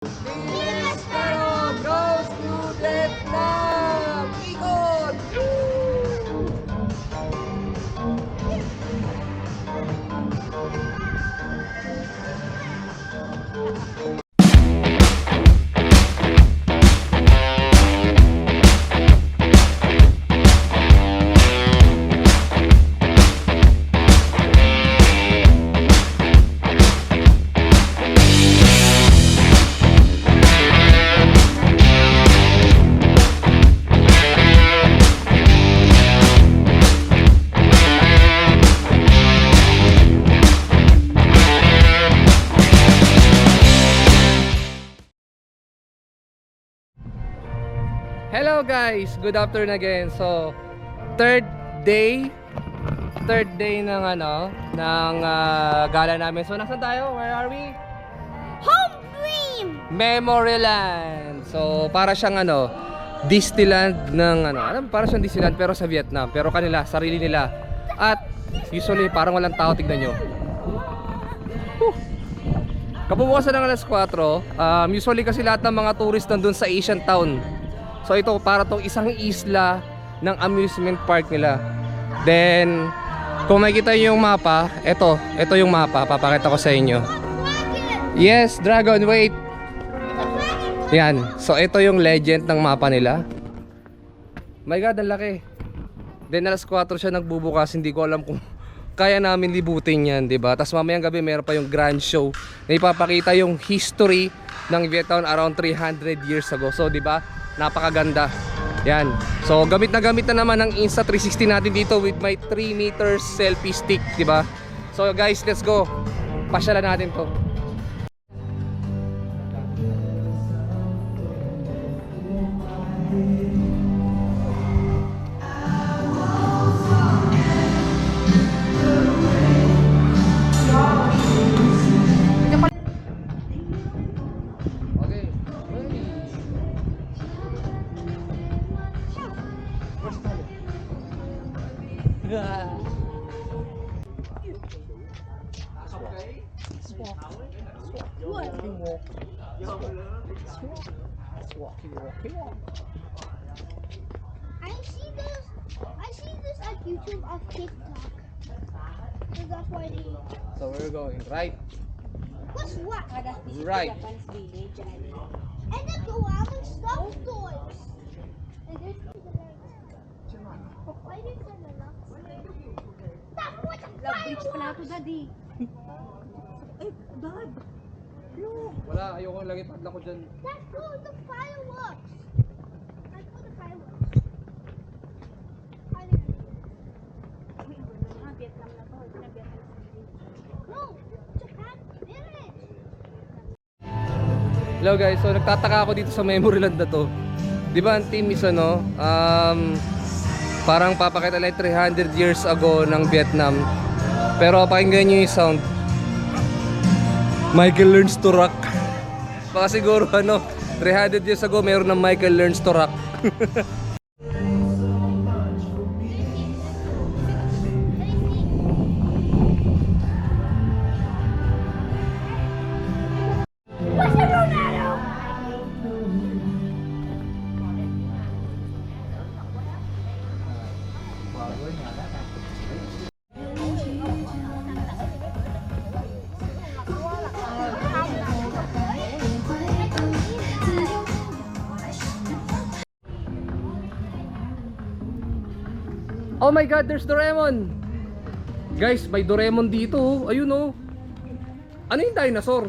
Pero Hello guys! Good afternoon again. So, third day third day ng ano ng ah, gala namin. So, nasan tayo? Where are we? Home Dream! Memoryland. So, para siyang ano, Disneyland ng ano, alam, para siyang Disneyland pero sa Vietnam. Pero kanila, sarili nila. At usually parang walang tao tignan nyo. Whew. Kabubukasan ng alas 4, um, usually kasi lahat ng mga tourist nandun sa Asian Town. So ito para tong isang isla ng amusement park nila. Then, kung makikita nyo yung mapa, ito, ito yung mapa, papakita ko sa inyo. Yes, Dragon, wait. Yan. So, ito yung legend ng mapa nila. My God, ang laki. Then, alas 4 siya nagbubukas. Hindi ko alam kung kaya namin libutin yan, di ba? Tapos mamayang gabi, meron pa yung grand show na ipapakita yung history ng Vietnam around 300 years ago. So, di ba? Napakaganda. Yan. So, gamit na gamit na naman ng Insta360 natin dito with my 3 meters selfie stick, di ba? So, guys, let's go. Pasyalan natin to. I see this. I see this at YouTube of TikTok. So that's why they. So we're going right. What's what? Right. And then go out and the Why did you the? That's what the. Dad. Look. Wala, ayoko lagi padla ko dyan. That's for the fireworks. That's for the fireworks. Vietnam na to. Ito na Vietnam City. No, Japan village. Hello guys, so nagtataka ako dito sa Memoryland na to. Di ba ang team is ano, um, parang papakita lang 300 years ago ng Vietnam. Pero pakinggan nyo yung sound. Michael learns to rock. Baka siguro ano, 300 years ago meron ng Michael learns to rock. Oh my god, there's Doraemon! Guys, may Doraemon dito. oh. Ayun oh. Ano yung dinosaur?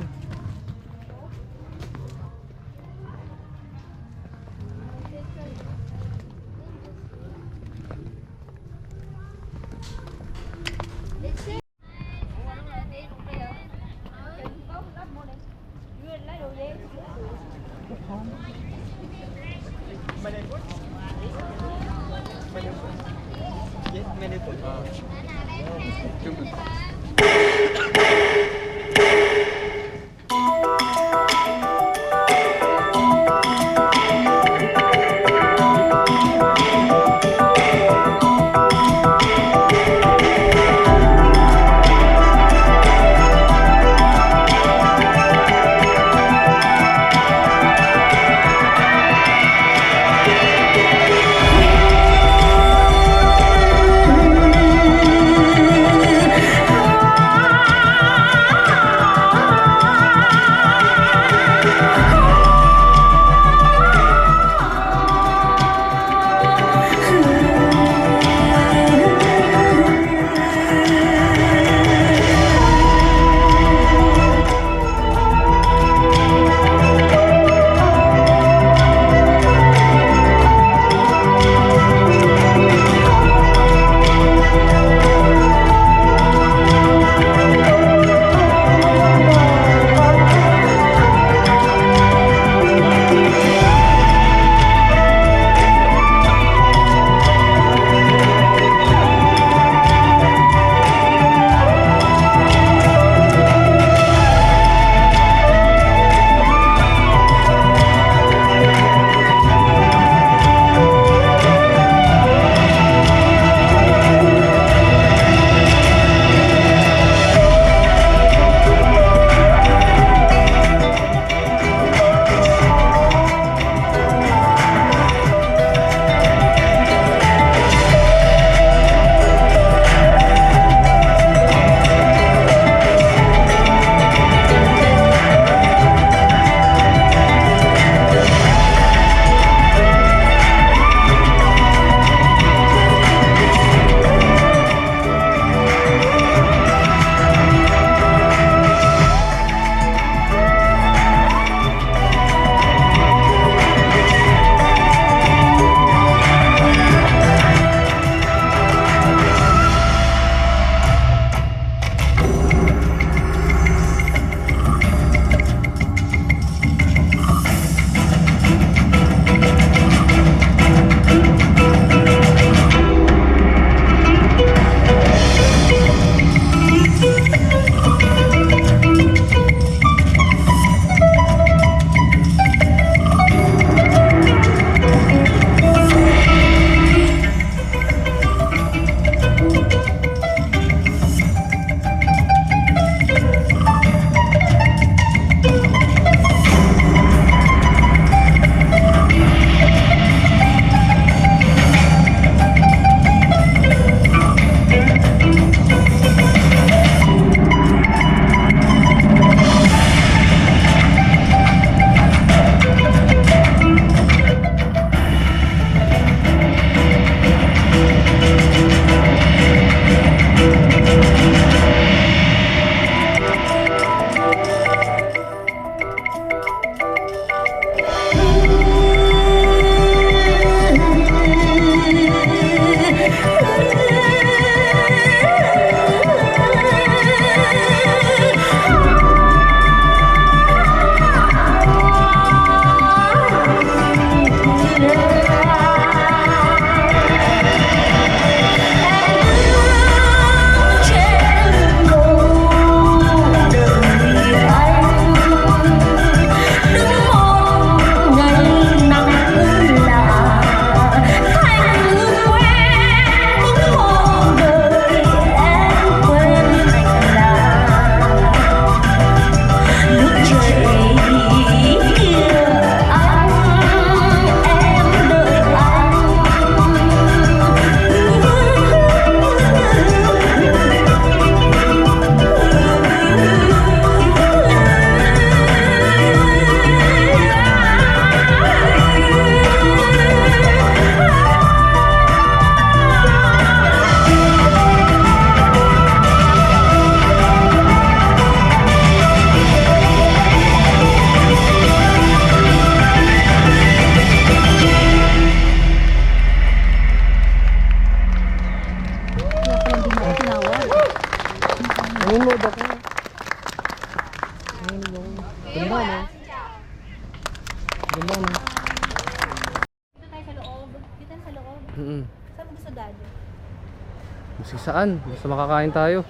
Basta makakain tayo.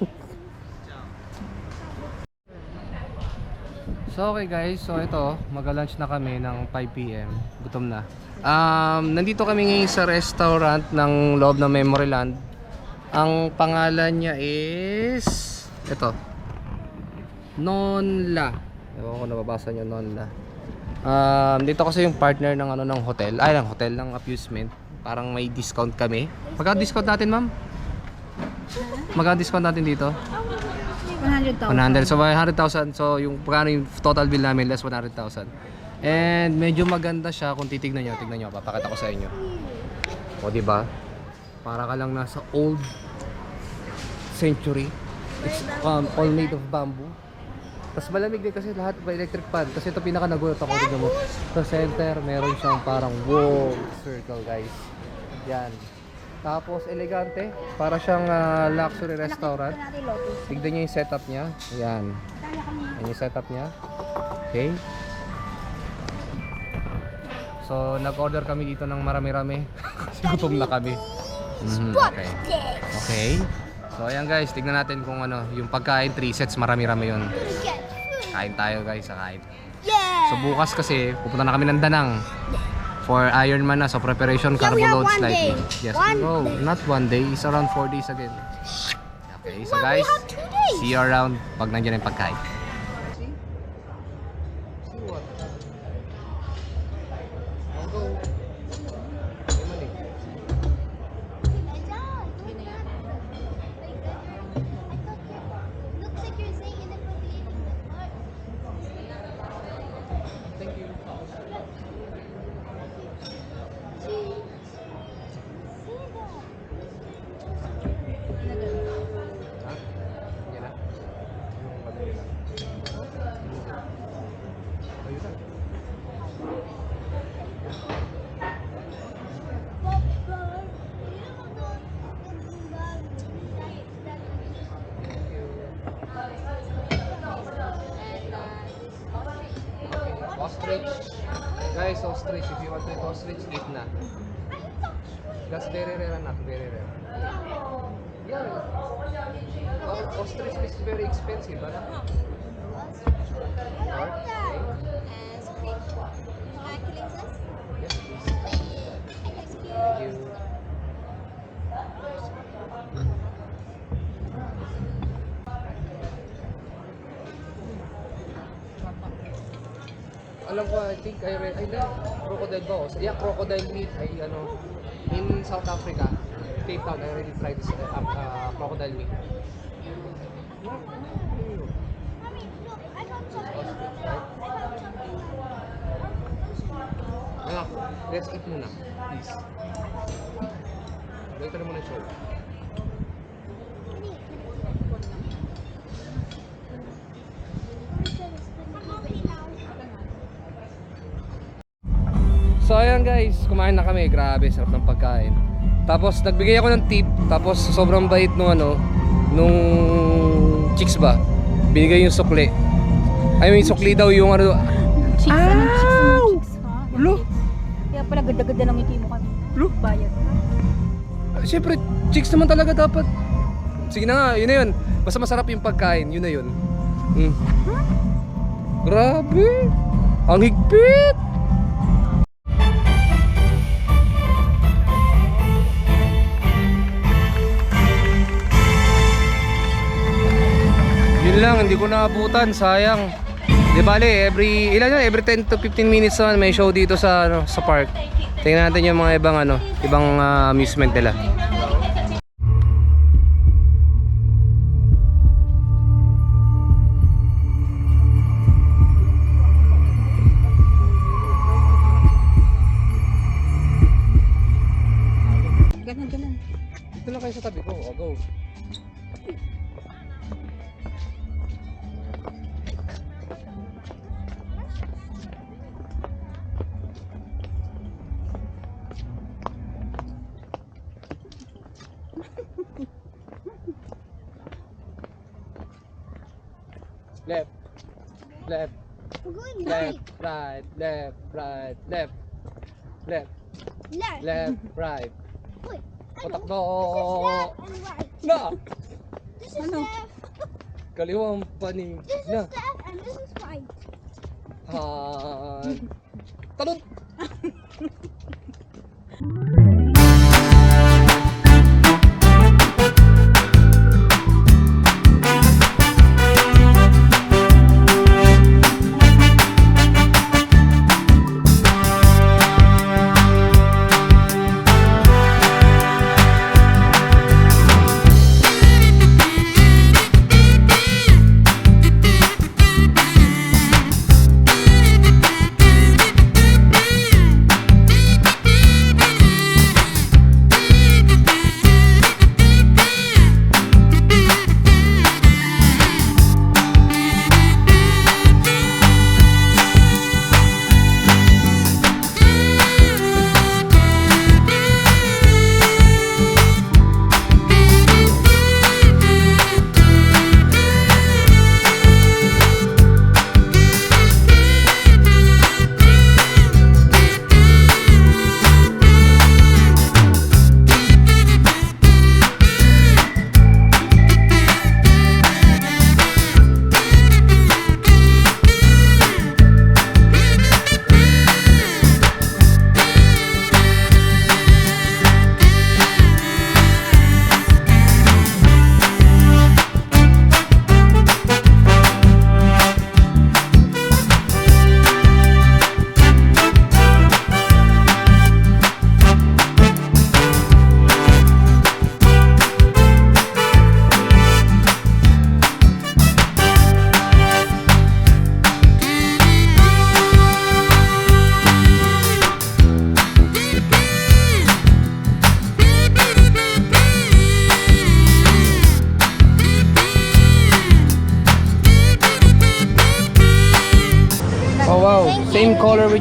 So okay guys, so ito, mag-lunch na kami ng 5pm. Gutom na. Um, nandito kami ngayon sa restaurant ng loob ng Memoryland. Ang pangalan niya is... Ito. Nonla. Ewan ko nababasa niyo Nonla. Um, dito kasi yung partner ng ano ng hotel. Ay, ng hotel ng amusement. Parang may discount kami. Magka-discount natin, ma'am? Magka-discount natin dito? 100,000. 100. So, 100,000. So, yung pagkano yung total bill namin, less 100,000. And medyo maganda siya kung titignan nyo. Tignan nyo, papakita ko sa inyo. O, di ba? Para ka lang nasa old century. It's um, all made of bamboo. Tapos malamig din kasi lahat by electric fan. Kasi ito pinaka nagulat ako. Tignan mo. Sa center, meron siyang parang wall circle, guys. Yan. Tapos elegante. Para siyang ah, luxury restaurant. Tignan niyo yung setup niya. Ayan. Tala kami. Yan yung setup niya. Okay. So, nag-order kami dito ng marami-rami. Kasi gutom na kami. Mhm, okay. Okay. So, ayan guys. Tignan natin kung ano. Yung pagkain, 3 sets, marami-rami yun. Kain tayo guys, sa kain. Yeah. So, bukas kasi, pupunta na kami ng Danang. For Ironman na. So, preparation, Yeah, carbo loads one lightning. day. Yes, One no, day. not one day. It's around 4 days again. Okay, so Well, guys, see you around pag nandiyan yung pagkain. Very rare anak. Very rare. Yeah. O- ostrich is very expensive, anak. Pork. Yes, please. Thank you. Alam ko, I think I read, ay na, crocodile ba? Yeah, crocodile meat ay ano, in South Africa, Cape Town, I already tried this uh, uh, crocodile meat. Anak, let's eat muna, please. Wait na muna yung show. Kumain na kami. Grabe, sarap ng pagkain. Tapos nagbigay ako ng tip, tapos sobrang bait nung ano, nung chicks ba? Binigay yung sukli. I mean, sukli daw yung ano. Chicks, ano? Chicks, ano? Chicks, ha? Lo? Kaya pala ganda-ganda ng ngiti mo kami. Lo? Bayad. Siyempre, chicks naman talaga dapat. Sige na nga, yun na yun. Basta masarap yung pagkain, yun na yun. Mm. Grabe! Ang higpit! Hindi ko naabutan, sayang. Di bale, every ilan yun? Every 10 to 15 minutes naman may show dito sa ano, sa park. Tingnan natin yung mga ibang ano, ibang ah, amusement nila. Left, left, Left. left, right. Wait. Patak Ano? This is left and right. Na! This is left. Kaliwang panig This na. is left and this is right. Han. Talon!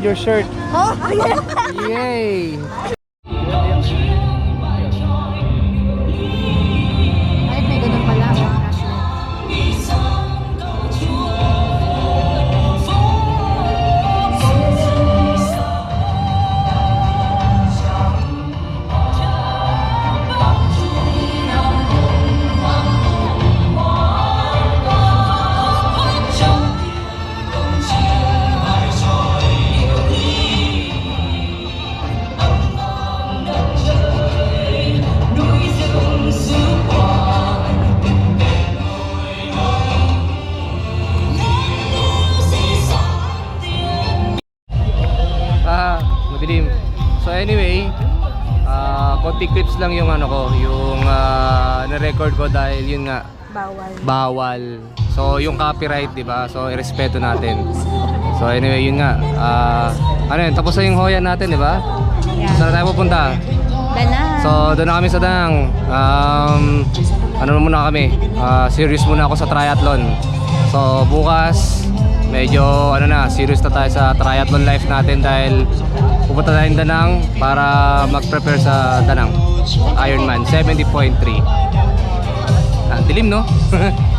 Your shirt. Oh, Yay! 50 clips lang yung ano ko, yung uh, na-record ko dahil yun nga bawal. Bawal. So yung copyright, 'di ba? So irespeto natin. So anyway, yun nga. Uh, ano yun, tapos na yung hoya natin, 'di ba? Yeah. Saan tayo pupunta? Danang. So doon na kami sa Danang. Um, ano muna kami? Uh, serious muna ako sa triathlon. So bukas medyo ano na, serious na tayo sa triathlon life natin dahil pupunta tayong Danang para mag-prepare sa Danang. Ironman 70.3. Ah, dilim no?